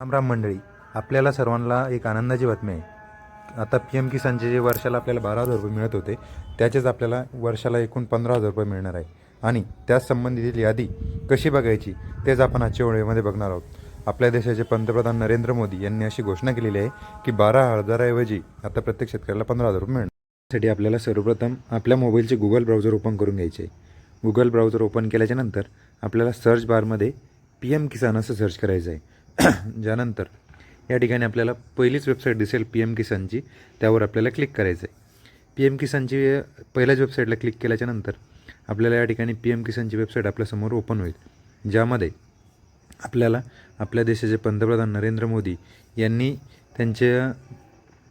रामराम मंडळी आपल्याला सर्वांना एक आनंदाची बातमी आहे. आता पी एम किसानचे जे वर्षाला आपल्याला बारा हजार रुपये मिळत होते त्याचेच आपल्याला वर्षाला एकूण पंधरा हजार रुपये मिळणार आहे. आणि त्याच संबंधित यादी कशी बघायची तेच आपण आजच्या वेळेमध्ये बघणार आहोत. आपल्या देशाचे पंतप्रधान नरेंद्र मोदी यांनी अशी घोषणा केलेली आहे की बारा हजाराऐवजी आता प्रत्येक शेतकऱ्याला पंधरा हजार रुपये मिळणार त्यासाठी आपल्याला सर्वप्रथम आपल्या मोबाईलचे गुगल ब्राउझर ओपन करून घ्यायचे आहे. गुगल ब्राउझर ओपन केल्याच्यानंतर आपल्याला सर्च बारमध्ये पी एम किसान असं सर्च करायचं आहे. ज्यानंतर या ठिकाणी आपल्याला पहिलीच वेबसाईट दिसेल पी एम किसानची त्यावर आपल्याला क्लिक करायचं आहे पी एम किसानची पहिल्याच वेबसाईटला क्लिक केल्याच्यानंतर आपल्याला या ठिकाणी पी एम किसानची वेबसाईट आपल्यासमोर ओपन होईल. ज्यामध्ये आपल्याला आपल्या देशाचे पंतप्रधान नरेंद्र मोदी यांनी त्यांच्या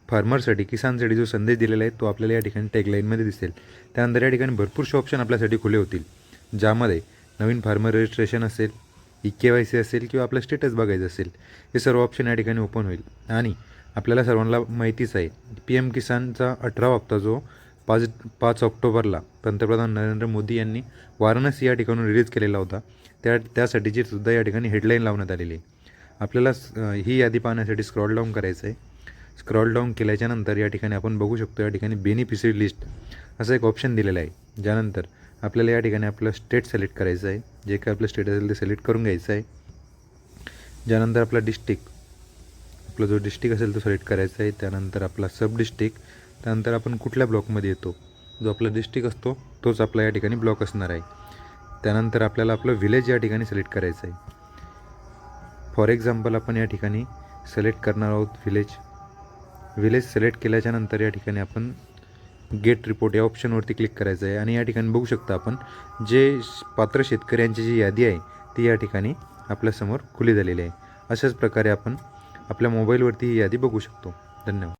फार्मरसाठी किसानसाठी जो संदेश दिलेला आहे तो आपल्याला या ठिकाणी टॅगलाईनमध्ये दिसेल. त्यानंतर या ठिकाणी भरपूरसे ऑप्शन आपल्यासाठी खुले होतील. ज्यामध्ये नवीन फार्मर रजिस्ट्रेशन असेल ई के वाय सी असेल किंवा आपलं स्टेटस बघायचं असेल हे सर्व ऑप्शन या ठिकाणी ओपन होईल. आणि आपल्याला सर्वांना माहितीच आहे पी एम किसानचा अठरावा हप्ता जो पाच पाच ऑक्टोबरला पंतप्रधान नरेंद्र मोदी यांनी वाराणसी या ठिकाणून रिलीज केलेला होता त्या त्यासाठीची सुद्धा या ठिकाणी हेडलाईन लावण्यात आलेली आहे. आपल्याला ही यादी पाहण्यासाठी स्क्रॉल डाऊन करायचं आहे स्क्रॉल डाऊन केल्याच्यानंतर या ठिकाणी आपण बघू शकतो या ठिकाणी बेनिफिशरी लिस्ट असं एक ऑप्शन दिलेलं आहे. ज्यानंतर आपल्याला या ठिकाणी आपलं स्टेट सिलेक्ट करायचं आहे जे काय आपलं स्टेट असेल ते सिलेक्ट करून घ्यायचं आहे. ज्यानंतर आपला डिस्ट्रिक्ट आपला जो डिस्ट्रिक्ट असेल तो सिलेक्ट करायचा आहे. त्यानंतर आपला सब डिस्ट्रिक्ट त्यानंतर आपण कुठल्या ब्लॉकमध्ये येतो? जो आपला डिस्ट्रिक्ट असतो तोच आपला या ठिकाणी ब्लॉक असणार आहे. त्यानंतर आपल्याला आपलं विलेज या ठिकाणी सिलेक्ट करायचं आहे. फॉर एक्झाम्पल आपण या ठिकाणी सिलेक्ट करणार आहोत विलेज विलेज सिलेक्ट केल्याच्यानंतर या ठिकाणी आपण गेट रिपोर्ट या ऑप्शनवरती क्लिक करायचं आहे आणि या ठिकाणी बघू शकता आपण जे पात्र शेतकऱ्यांची जी यादी आहे ती या ठिकाणी आपल्यासमोर खुली झालेली आहे. अशाच प्रकारे आपण आपल्या मोबाईलवरती ही यादी बघू शकतो. धन्यवाद.